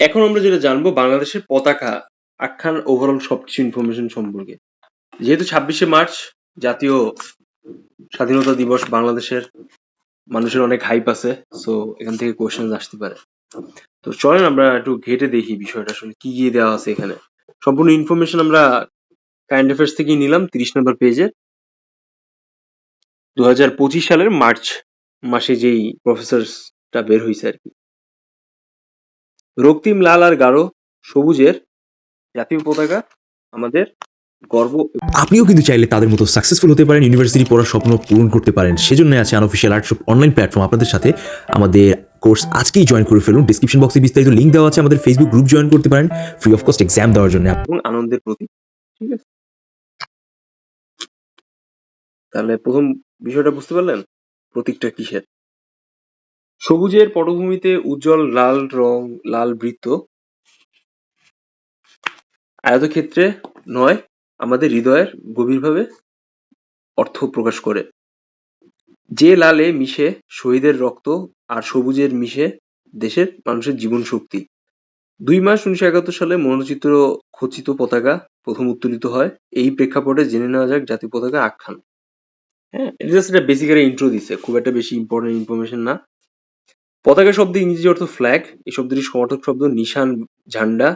এখন আমরা যেটা জানব, বাংলাদেশের পতাকা আখ্যান ওভারঅল সবকিছু ইনফরমেশন সম্পর্কে। যেহেতু ছাব্বিশে মার্চ, জাতীয় স্বাধীনতা দিবস বাংলাদেশের মানুষের অনেক হাইপ আছে সো এখান থেকে কোয়েশ্চেন আসতে পারে। তো চলেন আমরা একটু ঘেটে দেখি বিষয়টা, আসলে কি কি দেওয়া আছে এখানে। সম্পূর্ণ ইনফরমেশন আমরা কাইন্ড অ্যাফেয়ার্স থেকেই নিলাম, তিরিশ নম্বর পেজে দু হাজার পঁচিশ সালের মার্চ মাসে যেই প্রফেসরটা বের হয়েছে আর কি। রক্তিম লাল আর গাঢ় সবুজের জাতীয় পতাকা আমাদের গর্ব আপনিও কিন্তু চাইলে তাদের মতো সাকসেসফুল হতে পারেন ইউনিভার্সিটি পড়ার স্বপ্ন পূরণ করতে পারেন। সেজন্য আছে আনঅফিসিয়াল আর্টশপ অনলাইন প্ল্যাটফর্ম আপনাদের সাথে আমাদের কোর্স আজকেই জয়েন করে ফেলুন। ডিসক্রিপশন বক্সে বিস্তারিত লিঙ্ক দেওয়া আছে আমাদের ফেসবুক গ্রুপ জয়েন করতে পারেন ফ্রি অফ কস্ট এক্সাম দেওয়ার জন্য। এবং আনন্দের প্রতীক ঠিক আছে? তাহলে প্রথম বিষয়টা বুঝতে পারলেন? প্রতীকটা কিসের? সবুজের পটভূমিতে উজ্জ্বল লাল রং, লাল বৃত্ত। আয়তক্ষেত্রে নয়, আমাদের হৃদয়ের গভীরভাবে অর্থ প্রকাশ করে। যে লালে মিশে শহীদের রক্ত আর সবুজের মিশে দেশের মানুষের জীবন শক্তি দুই মাস উনিশশো একাত্তর সালে মনোচিত্র খচিত পতাকা প্রথম উত্তোলিত হয়। এই প্রেক্ষাপটে জেনে নেওয়া যাক জাতীয় পতাকা আখ্যান। হ্যাঁ এটা জাস্ট একটা বেসিক্যালি ইন্ট্রো দিচ্ছে খুব একটা বেশি ইম্পর্টেন্ট ইনফরমেশন না। পতাকা শব্দ ইংরেজি অর্থ ফ্ল্যাগ এই শব্দটির সমর্থক শব্দ নিশান, ঝান্ডা,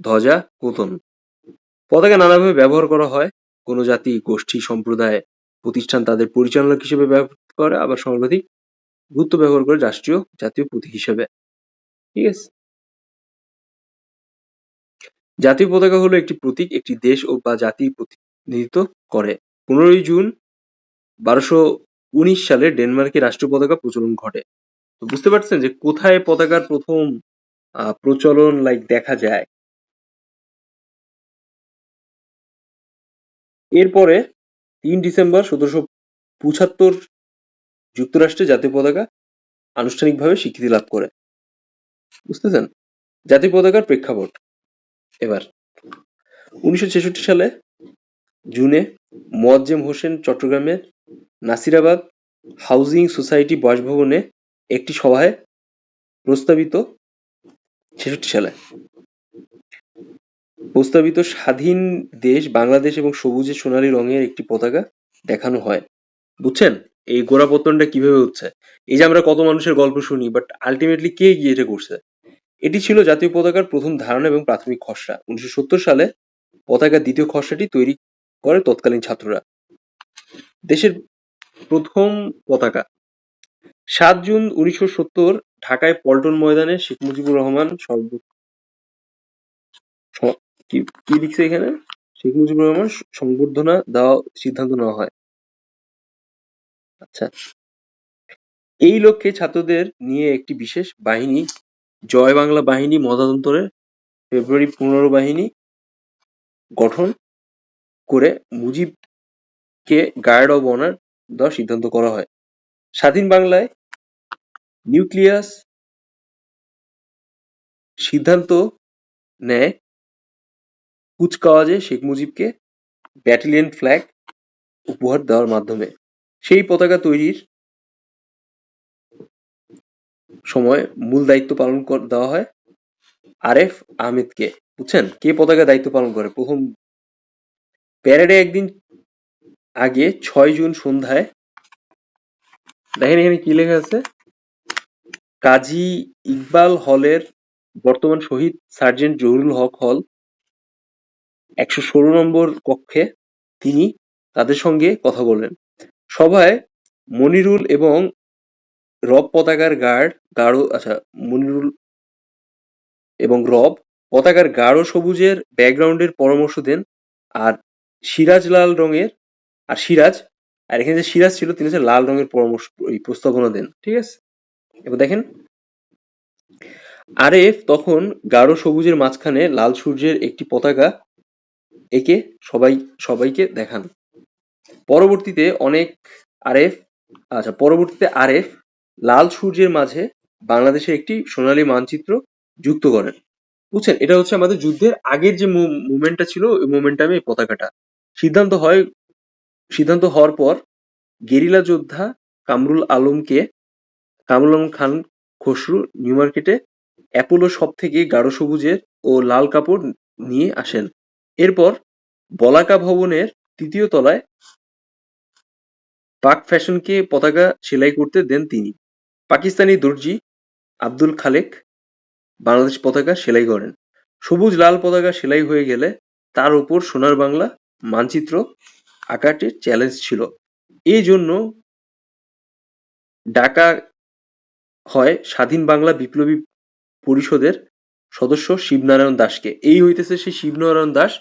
ধ্বজা কোতন পতাকা নানাভাবে ব্যবহার করা হয়। কোনো জাতি, গোষ্ঠী, সম্প্রদায়, প্রতিষ্ঠান তাদের পরিচালক হিসেবে ব্যবহার করে, আবার সর্বাধিক গুরুত্ব ব্যবহার করে রাষ্ট্রীয় জাতীয় প্রতীক হিসেবে। ঠিক আছে? জাতীয় পতাকা হলো একটি প্রতীক, একটি দেশ ও বা জাতির প্রতিনিধিত্ব করে। পনেরোই জুন বারোশো উনিশ সালে ডেনমার্কে রাষ্ট্রীয় পতাকা প্রচলন ঘটে। তো বুঝতে পারছেন যে কোথায় পতাকার প্রথম প্রচলন লাইক দেখা যায়? এরপরে তিন ডিসেম্বর সতেরোশো পঁচাত্তর যুক্তরাষ্ট্রে জাতীয় পতাকা আনুষ্ঠানিকভাবে স্বীকৃতি লাভ করে। বুঝতেছেন? জাতীয় পতাকার প্রেক্ষাপট। এবার, উনিশশো ছেষট্টি সালে জুনে মোয়াজ্জেম হোসেন চট্টগ্রামের নাসিরাবাদ হাউজিং সোসাইটি বাসভবনে একটি সভায় প্রস্তাবিত ছেষট্টি সালে। প্রস্তাবিত স্বাধীন দেশ বাংলাদেশ এবং সবুজে সোনালী রঙের একটি পতাকা দেখানো হয়। বুঝছেন? এই গোড়াপত্তনটা কীভাবে হচ্ছে? এই যে আমরা কত মানুষের গল্প শুনি বাট আলটিমেটলি কে গিয়ে এটা করছে? এটি ছিল জাতীয় পতাকার প্রথম ধারণা এবং প্রাথমিক খসড়া। উনিশশো সত্তর সালে পতাকার দ্বিতীয় খসড়াটি তৈরি করে তৎকালীন ছাত্ররা। দেশের প্রথম পতাকা সাত জুন উনিশশো সত্তর ঢাকায় পল্টন ময়দানে শেখ মুজিবুর রহমান কি লিখছে এখানে? শেখ মুজিবুর রহমান সংবর্ধনা দেওয়া সিদ্ধান্ত নেওয়া হয়। আচ্ছা। এই লক্ষ্যে ছাত্রদের নিয়ে একটি বিশেষ বাহিনী, জয় বাংলা বাহিনী মতান্তরে ফেব্রুয়ারি পনেরো বাহিনী গঠন করে মুজিবকে গার্ড অব অনার দেওয়ার সিদ্ধান্ত করা হয়। স্বাধীন বাংলায় নিউক্লিয়াস সিদ্ধান্ত নেয় কুচকাওয়াজে শেখ মুজিবকে ব্যাটালিয়ন ফ্ল্যাগ উপহার দেওয়ার মাধ্যমে। সেই পতাকা তৈরির সময় মূল দায়িত্ব পালন দেওয়া হয় আরেফ আহমেদকে। বুঝছেন? কে পতাকা দায়িত্ব পালন করে? প্রথম প্যারেডে একদিন আগে ছয় জুন সন্ধ্যায় দেখেন এখানে কি লেখা আছে? কাজী ইকবাল হলের বর্তমান শহীদ সার্জেন্ট জহুরুল হক হল একশো ষোলো নম্বর কক্ষে তিনি তাদের সঙ্গে কথা বলেন সভায় মনিরুল এবং রব পতাকার গার্ড গাঢ় আচ্ছা মনিরুল এবং রব পতাকার গাঢ় সবুজের ব্যাকগ্রাউন্ডের পরামর্শ দেন আর সিরাজ লাল রঙের, আর সিরাজ আর এখানে যে সিরাজ ছিল, তিনি হচ্ছে লাল রঙের পরামর্শ এই প্রস্তাবনা দেন। ঠিক আছে? এবার দেখেন। আরেফ তখন গাঢ় সবুজের মাঝখানে লাল সূর্যের একটি পতাকা একে সবাই, সবাইকে দেখান। পরবর্তীতে অনেক আরেফ আচ্ছা পরবর্তীতে আরেফ লাল সূর্যের মাঝে বাংলাদেশের একটি সোনালী মানচিত্র যুক্ত করেন। বুঝছেন? এটা হচ্ছে আমাদের যুদ্ধের আগের যে মুভমেন্টটা ছিল, ওই মোমেন্টামে এই পতাকাটা। সিদ্ধান্ত হয় সিদ্ধান্ত হওয়ার পর গেরিলা যোদ্ধা কামরুল আলমকে, কামরুল আলম খান খসরু নিউ মার্কেটে অ্যাপোলো শপ থেকে গাঢ় সবুজের ও লাল কাপড় নিয়ে আসেন। এরপর বলাকা ভবনের তৃতীয় তলায় পাক ফ্যাশনকে পতাকা সেলাই করতে দেন তিনি। পাকিস্তানি দর্জি আব্দুল খালেক বাংলাদেশ পতাকা সেলাই করেন। সবুজ লাল পতাকা সেলাই হয়ে গেলে তার উপর সোনার বাংলা মানচিত্র আঁকাটির চ্যালেঞ্জ ছিল। এই জন্য ডাকা হয় স্বাধীন বাংলা বিপ্লবী পরিষদের সদস্য শিবনারায়ণ দাসকে। এই হইতেছে সেই শিবনারায়ণ দাস,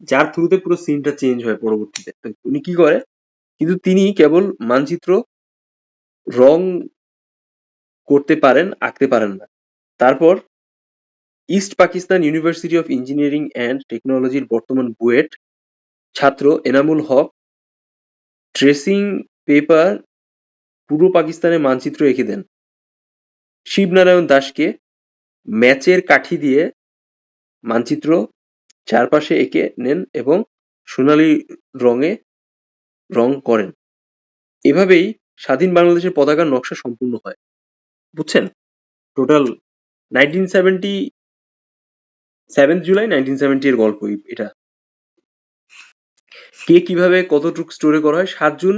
যার থ্রুতে পুরো সিনটা চেঞ্জ হয় পরবর্তীতে। উনি কি করে? কিন্তু তিনি কেবল মানচিত্র রং করতে পারেন, আঁকতে পারেন না। তারপর east Pakistan university of engineering and টেকনোলজির বর্তমান বুয়েট ছাত্র এনামুল হক ট্রেসিং পেপার পূর্ব পাকিস্তানের মানচিত্র এঁকে দেন। শিবনারায়ণ দাসকে ম্যাচের কাঠি দিয়ে মানচিত্র চারপাশে এঁকে নেন এবং সোনালী রঙে রং করেন। এভাবেই স্বাধীন বাংলাদেশের পতাকার নকশা সম্পূর্ণ হয়। বুঝছেন? Total nineteen seventy seventh July nineteen seventy এর গল্প এটা। কে কীভাবে কতটুকু স্টোরে করা হয়? সাত জুন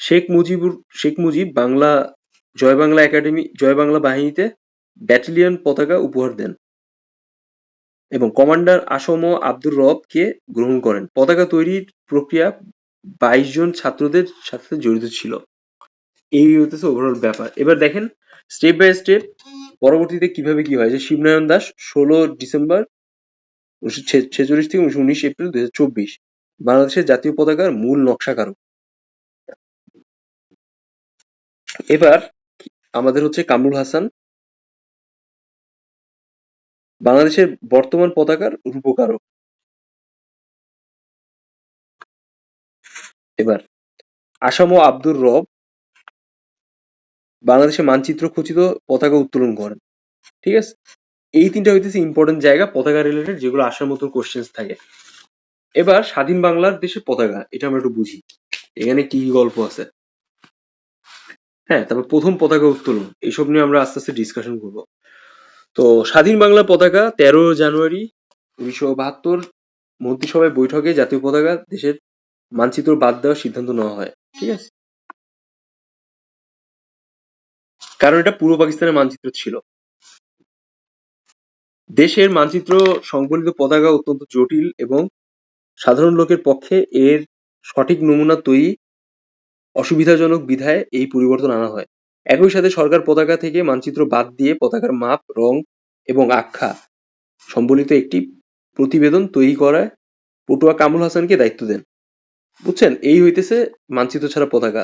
শেখ মুজিবুর, শেখ মুজিব বাংলা, জয় বাংলা একাডেমি, জয় বাংলা বাহিনীতে ব্যাটালিয়ন পতাকা উপহার দেন এবং কমান্ডার আসম আব্দুর রবকে গ্রহণ করেন। পতাকা তৈরির প্রক্রিয়া বাইশ জন ছাত্রদের সাথে জড়িত ছিল। এই হতেছে ওভারঅল ব্যাপার। এবার দেখেন স্টেপ বাই স্টেপ পরবর্তীতে কীভাবে কি হয়? যে শিবনারায়ণ দাস ষোলো ডিসেম্বর উনিশশো ছেচল্লিশ থেকে উনিশশো উনিশ এপ্রিল দুই হাজার চব্বিশ। বাংলাদেশের জাতীয় পতাকার মূল নকশাকারক। এবার আমাদের হচ্ছে কামরুল হাসান। বাংলাদেশের বর্তমান পতাকার রূপকারক। এবার আসাম ও আব্দুর রব বাংলাদেশের মানচিত্র খচিত পতাকা উত্তোলন করেন। ঠিক আছে? এই তিনটা হইতেছে ইম্পর্টেন্ট জায়গা, পতাকা রিলেটেড যেগুলো আসার মতো কোশ্চেন্স থাকে। এবার স্বাধীন বাংলার দেশের পতাকা, এটা আমরা একটু বুঝি। এখানে কি কি গল্প আছে? হ্যাঁ তারপর প্রথম পতাকা উত্তোলন এইসব নিয়ে আমরা আস্তে আস্তে ডিসকাশন করব। তো স্বাধীন বাংলা পতাকা তেরো জানুয়ারি উনিশশো বাহাত্তর মন্ত্রিসভায় বৈঠকে জাতীয় পতাকা দেশের মানচিত্র বাদ দেওয়ার সিদ্ধান্ত নেওয়া হয়, ঠিক আছে? কারণ এটা পূর্ব পাকিস্তানের মানচিত্র ছিল। দেশের মানচিত্র সংবলিত পতাকা অত্যন্ত জটিল এবং সাধারণ লোকের পক্ষে এর সঠিক নমুনা তৈরি অসুবিধাজনক বিধায় এই পরিবর্তন আনা হয়। একই সাথে সরকার পতাকা থেকে মানচিত্র বাদ দিয়ে পতাকার মাপ, রং এবং আখ্যা সম্বলিত একটি প্রতিবেদন তৈরি করায় পটুয়া কামুল হাসানকে দায়িত্ব দেন। বুঝছেন? এই হইতেছে মানচিত্র ছাড়া পতাকা।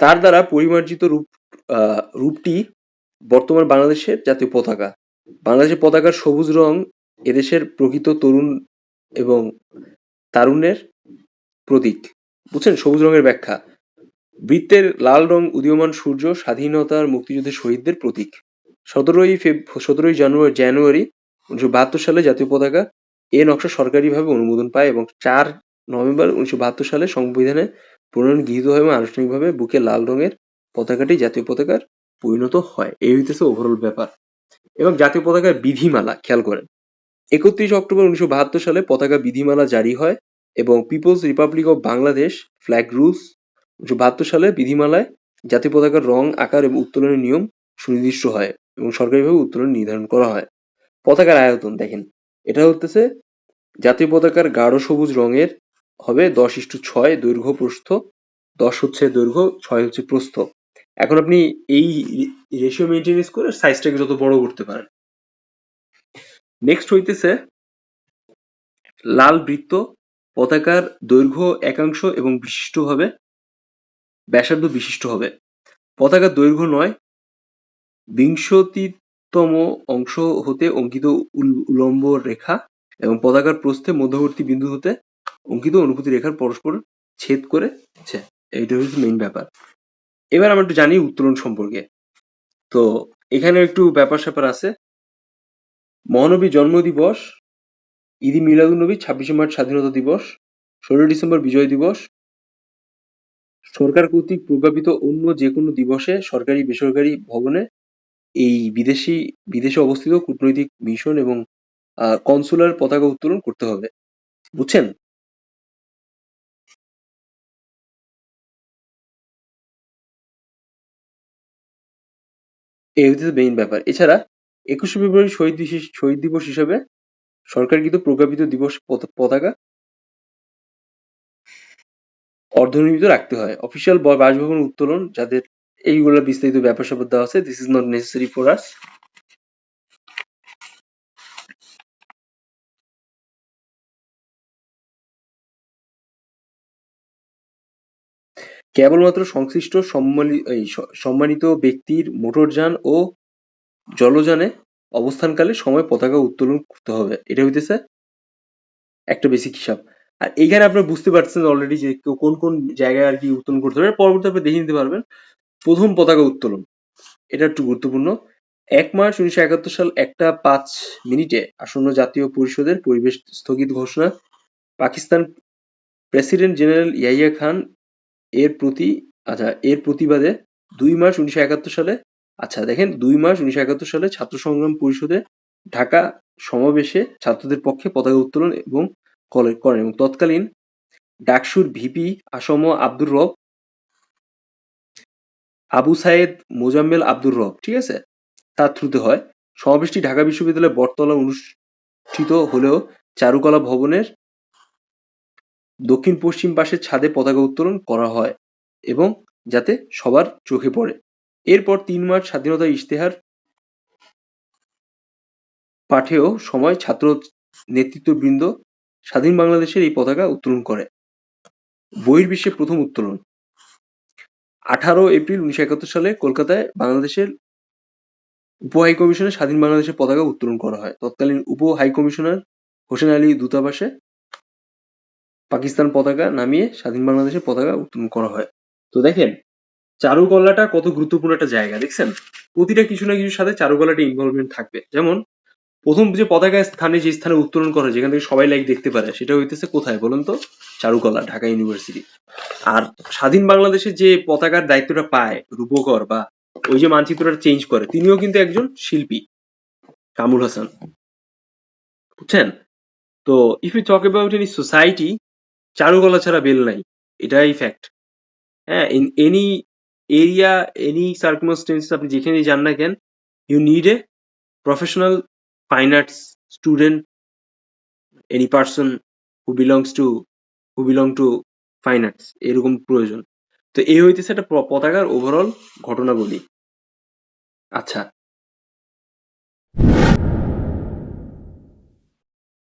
তার দ্বারা পরিমার্জিত রূপ রূপটি বর্তমান বাংলাদেশের জাতীয় পতাকা। বাংলাদেশের পতাকার সবুজ রং এদেশের প্রকৃত তরুণ এবং তারুণ্যের প্রতীক। বুঝছেন? সবুজ রঙের ব্যাখ্যা। বৃত্তের লাল রং উদীয়মান সূর্য স্বাধীনতার মুক্তিযুদ্ধের শহীদদের প্রতীক। সতেরোই সতেরোই জানুয়ারি জানুয়ারি উনিশশো বাহাত্তর সালে জাতীয় পতাকা এ নকশা সরকারিভাবে অনুমোদন পায় এবং চার নভেম্বর উনিশশো বাহাত্তর সালে সংবিধানে প্রণয়ন গৃহীত হয় এবং আনুষ্ঠানিকভাবে বুকে লাল রঙের পতাকাটি জাতীয় পতাকার পরিণত হয়। এই হইতেছে ওভারঅল ব্যাপার। এবং জাতীয় পতাকার বিধিমালা, খেয়াল করেন। একত্রিশ অক্টোবর উনিশশো বাহাত্তর সালে পতাকা বিধিমালা জারি হয় এবং people's republic of Bangladesh flag rules উনিশশো বাহাত্তর সালে বিধিমালায় জাতীয় পতাকার রং, আকার এবং উত্তোলনের নিয়ম সুনির্দিষ্ট হয় এবং সরকারিভাবে উত্তোলন নির্ধারণ করা হয়। পতাকার আয়তন, দেখেন, এটা হতেছে জাতীয় পতাকার গাঢ় সবুজ রঙের হবে দশ ইস্টু ছয় দৈর্ঘ্য প্রস্থ, দশ হচ্ছে দৈর্ঘ্য, ছয় হচ্ছে প্রস্থ। এখন আপনি এই রেশিও মেনটেনেন্স করে সাইজটাকে যত বড় করতে পারেন। নেক্সট হইতেছে লাল বৃত্ত, পতাকার দৈর্ঘ্য একাংশ এবং বিশিষ্ট হবে ব্যাসার্ধ বিশিষ্ট হবে পতাকার দৈর্ঘ্য নয়, বিংশতিতম অংশ হতে অঙ্কিত উল- উলম্ব রেখা এবং পতাকার প্রস্থে মধ্যবর্তী বিন্দু হতে অঙ্কিত অনুভূতি রেখার পরস্পর ছেদ করে আচ্ছা এইটা হচ্ছে মেইন ব্যাপার। এবার আমরা একটু জানি উত্তোলন সম্পর্কে। তো এখানে একটু ব্যাপার স্যাপার আছে। মহানবী জন্ম দিবস, ঈদ মিলাদুন্নবী ছাব্বিশে মার্চ স্বাধীনতা দিবস, ষোলোই ডিসেম্বর বিজয় দিবস। সরকার কর্তৃক প্রজ্ঞাপিত অন্য যে কোনো দিবসে সরকারি, বেসরকারি ভবনে এই বিদেশি, বিদেশে অবস্থিত কূটনৈতিক মিশন এবং কনসুলার পতাকা উত্তোলন করতে হবে। বুঝছেন? এই হচ্ছে মেইন ব্যাপার। এছাড়া একুশে ফেব্রুয়ারি শহীদ শহীদ দিবস হিসেবে সরকারকৃত প্রজ্ঞাপিত দিবস পতাকা অর্ধনির্মিত রাখতে হয়। অফিসিয়াল বাসভবন উত্তোলন যাদের এইগুলো বিস্তারিত ব্যাপার স্যাপার দেওয়া আছে this is not necessary for us কেবলমাত্র সংশ্লিষ্ট সম্মানিত ব্যক্তির মোটরযান ও জলযানে অবস্থানকালে সময় পতাকা উত্তোলন করতে হবে। এটা হইতেছে একটা বেসিক হিসাব। আর এইখানে আপনারা বুঝতে পারছেন অলরেডি যে কোন কোন জায়গায় আর কি উত্তোলন করতে হবে। পরবর্তী আপনি দেখে নিতে পারবেন, প্রথম পতাকা উত্তোলন। এটা একটু গুরুত্বপূর্ণ। এক মার্চ উনিশশো একাত্তর সাল একটা পাঁচ মিনিটে আসন্ন জাতীয় পরিষদের পরিবেশ স্থগিত ঘোষণা। পাকিস্তান প্রেসিডেন্ট জেনারেল ইয়াহিয়া খান এর প্রতি আচ্ছা এর প্রতিবাদে দুই মার্চ উনিশশো একাত্তর সালে আচ্ছা দেখেন দুই মার্চ উনিশশো একাত্তর সালে ছাত্র সংগ্রাম পরিষদে ঢাকা সমাবেশে ছাত্রদের পক্ষে পতাকা উত্তোলন এবং কলে- করেন এবং তৎকালীন ডাকসুর ভিপি আসম আব্দুর রব, আবু সায়েদ মোজাম্মেল আব্দুর রব, ঠিক আছে? তার থ্রুতে হয়। সমাবেশটি ঢাকা বিশ্ববিদ্যালয়ের বটতলা অনুষ্ঠিত হলেও চারুকলা ভবনের দক্ষিণ পশ্চিম পাশের ছাদে পতাকা উত্তোলন করা হয় এবং যাতে সবার চোখে পড়ে। এরপর তিন মার্চ স্বাধীনতা ইশতেহার পাঠেও সময় ছাত্র নেতৃত্ববৃন্দ স্বাধীন বাংলাদেশের এই পতাকা উত্তোলন করে। বহির্বিশ্বে প্রথম উত্তোলন। আঠারো এপ্রিল উনিশশো একাত্তর সালে কলকাতায় বাংলাদেশের উপ হাই কমিশনে স্বাধীন বাংলাদেশের পতাকা উত্তোলন করা হয়। তৎকালীন উপ হাই কমিশনার হোসেন আলী দূতাবাসে পাকিস্তান পতাকা নামিয়ে স্বাধীন বাংলাদেশের পতাকা উত্তোলন করা হয়। তো দেখেন চারুকলাটা কত গুরুত্বপূর্ণ একটা জায়গা, দেখছেন? প্রতিটা কিছু না কিছুর সাথে চারুকলাটা ইনভলভমেন্ট থাকবে। যেমন, প্রথম যে পতাকা স্থানে যে স্থানে উত্তোলন করে যেখান থেকে সবাই লাইক দেখতে পারে, সেটা হইতেছে কোথায় বলুন তো? চারুকলা, ঢাকা ইউনিভার্সিটি আর স্বাধীন বাংলাদেশের যে পতাকার দায়িত্বটা পায় রূপকর বা ওই যে মানচিত্রটা চেঞ্জ করে, তিনিও কিন্তু একজন শিল্পী কামুল হাসান। বুঝছেন? তো if you talk about any society চারুকলা ছাড়া বেল নাই, এটাই ফ্যাক্ট হ্যাঁ in any area any circumstance আপনি যেখানেই যান না কেন you need a professional fine arts student any person who belongs to who belong to fine arts এরকম প্রয়োজন। তো এই হইতেছে একটা পতাকার ওভারঅল ঘটনাবলী। আচ্ছা